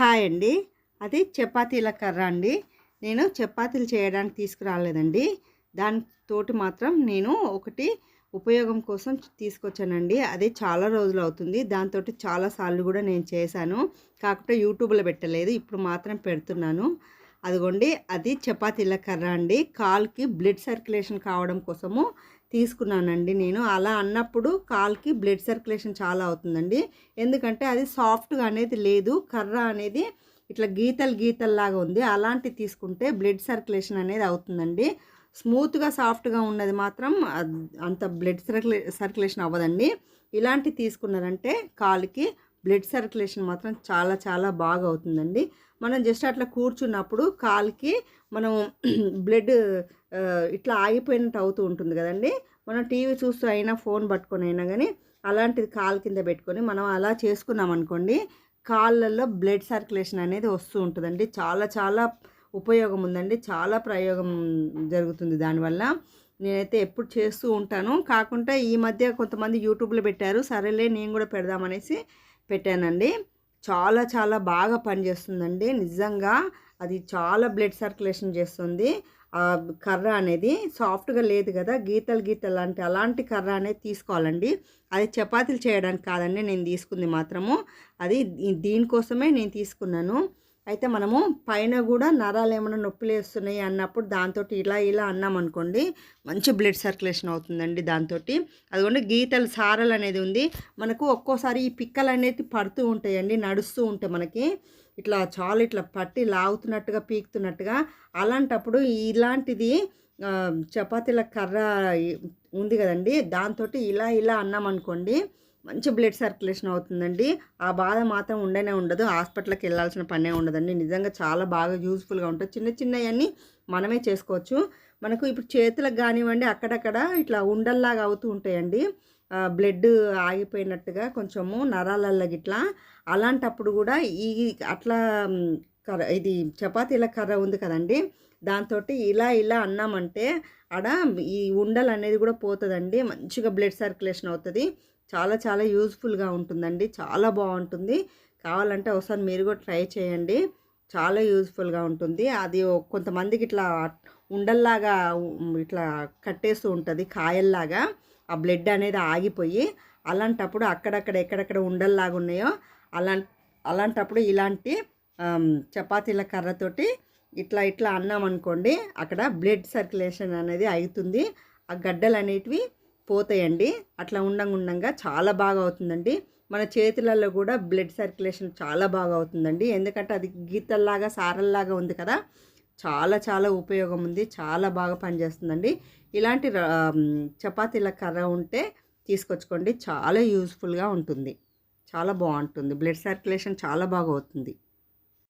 Hi అండి. అది చపాతీల కర్ర అండి. నేను చపాతీలు చేయడానికి తీసుకురాలేదండి. దానితోటి మాత్రం నేను ఒకటి ఉపయోగం కోసం తీసుకొచ్చానండి. అది చాలా రోజులు అవుతుంది. దాంతో చాలా సార్లు కూడా నేను చేశాను. కాకపోతే యూట్యూబ్లో పెట్టలేదు. ఇప్పుడు మాత్రం పెడుతున్నాను. అదిగోండి. అది చపాతీల కర్ర అండి. కాల్కి బ్లడ్ సర్క్యులేషన్ కావడం కోసము తీసుకున్నానండి నేను. అలా అన్నప్పుడు కాల్కి బ్లడ్ సర్క్యులేషన్ చాలా అవుతుందండి. ఎందుకంటే అది సాఫ్ట్గా అనేది లేదు. కర్ర అనేది ఇట్లా గీతలు గీతల్లాగా ఉంది. అలాంటి తీసుకుంటే బ్లడ్ సర్క్యులేషన్ అనేది అవుతుందండి. స్మూత్గా సాఫ్ట్గా ఉన్నది మాత్రం అంత బ్లడ్ సర్క్యులే సర్క్యులేషన్ అవ్వదండి. ఇలాంటివి తీసుకున్నారంటే కాలుకి బ్లడ్ సర్క్యులేషన్ మాత్రం చాలా చాలా బాగా అవుతుందండి. మనం జస్ట్ అట్లా కూర్చున్నప్పుడు కాలుకి మనం బ్లడ్ ఇట్లా ఆగిపోయినట్టు అవుతూ ఉంటుంది కదండి. మనం టీవీ చూస్తూ అయినా ఫోన్ పట్టుకొని అయినా కానీ అలాంటిది కాలు కింద పెట్టుకొని మనం అలా చేసుకున్నాం అనుకోండి కాళ్ళల్లో బ్లడ్ సర్క్యులేషన్ అనేది వస్తూ ఉంటుందండి. చాలా చాలా ఉపయోగం ఉందండి. చాలా ప్రయోగం జరుగుతుంది దానివల్ల. నేనైతే ఎప్పుడు చేస్తూ ఉంటాను. కాకుండా ఈ మధ్య కొంతమంది యూట్యూబ్లో పెట్టారు. సరేలే నేను కూడా పెడదామనేసి పెట్టానండి. చాలా చాలా బాగా పనిచేస్తుందండి. నిజంగా అది చాలా బ్లడ్ సర్క్యులేషన్ చేస్తుంది. ఆ కర్ర అనేది సాఫ్ట్గా లేదు కదా గీతలు గీతలు అంటే అలాంటి కర్ర అనేది తీసుకోవాలండి. అది చపాతీలు చేయడానికి కాదండి నేను తీసుకుంది మాత్రము. అది దీనికోసమే నేను తీసుకున్నాను. అయితే మనము పైన కూడా నరాలు ఏమైనా నొప్పులు వేస్తున్నాయి అన్నప్పుడు దాంతో ఇలా ఇలా అన్నామనుకోండి మంచి బ్లడ్ సర్క్యులేషన్ అవుతుందండి దాంతో అదిగోండి గీతలు సారలు అనేది ఉంది. మనకు ఒక్కోసారి ఈ పిక్కలు అనేది పడుతూ ఉంటాయండి నడుస్తూ ఉంటాయి మనకి. ఇట్లా చాలా ఇట్లా పట్టి లాగుతున్నట్టుగా పీకుతున్నట్టుగా అలాంటప్పుడు ఇలాంటిది చపాతీల కర్ర ఉంది కదండి. దాంతో ఇలా ఇలా అన్నామనుకోండి మంచి బ్లడ్ సర్క్యులేషన్ అవుతుందండి. ఆ బాధ మాత్రం ఉండనే ఉండదు. హాస్పిటల్కి వెళ్ళాల్సిన పనే ఉండదండి. నిజంగా చాలా బాగా యూస్ఫుల్గా ఉంటుంది. చిన్న చిన్నవన్నీ మనమే చేసుకోవచ్చు. మనకు ఇప్పుడు చేతులకు కానివ్వండి అక్కడక్కడ ఇట్లా ఉండల్లాగా అవుతూ ఉంటాయండి. బ్లడ్ ఆగిపోయినట్టుగా కొంచెము నరాలల్లో గిట్లా. అలాంటప్పుడు కూడా ఈ అట్లా కర్ర ఇది చపాతీల కర్ర ఉంది కదండి. దాంతో ఇలా ఇలా అన్నామంటే ఆడ ఈ ఉండలు అనేది కూడా పోతుందండి. మంచిగా బ్లడ్ సర్క్యులేషన్ అవుతుంది. చాలా చాలా యూజ్ఫుల్గా ఉంటుందండి. చాలా బాగుంటుంది. కావాలంటే ఒకసారి మీరు కూడా ట్రై చేయండి. చాలా యూజ్ఫుల్గా ఉంటుంది. అది కొంతమందికి ఇట్లా ఉండల్లాగా ఇట్లా కట్టేస్తూ ఉంటుంది కాయల్లాగా. ఆ బ్లడ్ అనేది ఆగిపోయి అలాంటప్పుడు అక్కడక్కడ ఎక్కడెక్కడ ఉండల్లాగా ఉన్నాయో అలా అలాంటప్పుడు ఇలాంటి చపాతీల కర్రతోటి ఇట్లా ఇట్లా అన్నామనుకోండి అక్కడ బ్లడ్ సర్క్యులేషన్ అనేది అవుతుంది ఆ గడ్డలు అనేటివి పోతాయండి. అట్లా ఉండంగా ఉండంగా చాలా బాగా అవుతుందండి. మన చేతులలో కూడా బ్లడ్ సర్క్యులేషన్ చాలా బాగా అవుతుందండి. ఎందుకంటే అది గీతల్లాగా సారల్లాగా ఉంది కదా. చాలా చాలా ఉపయోగం ఉంది. చాలా బాగా పనిచేస్తుందండి. ఇలాంటి ర- చపాతీల కర్ర ఉంటే తీసుకొచ్చుకోండి. చాలా యూస్ఫుల్గా ఉంటుంది. చాలా బాగుంటుంది. బ్లడ్ సర్క్యులేషన్ చాలా బాగా అవుతుంది.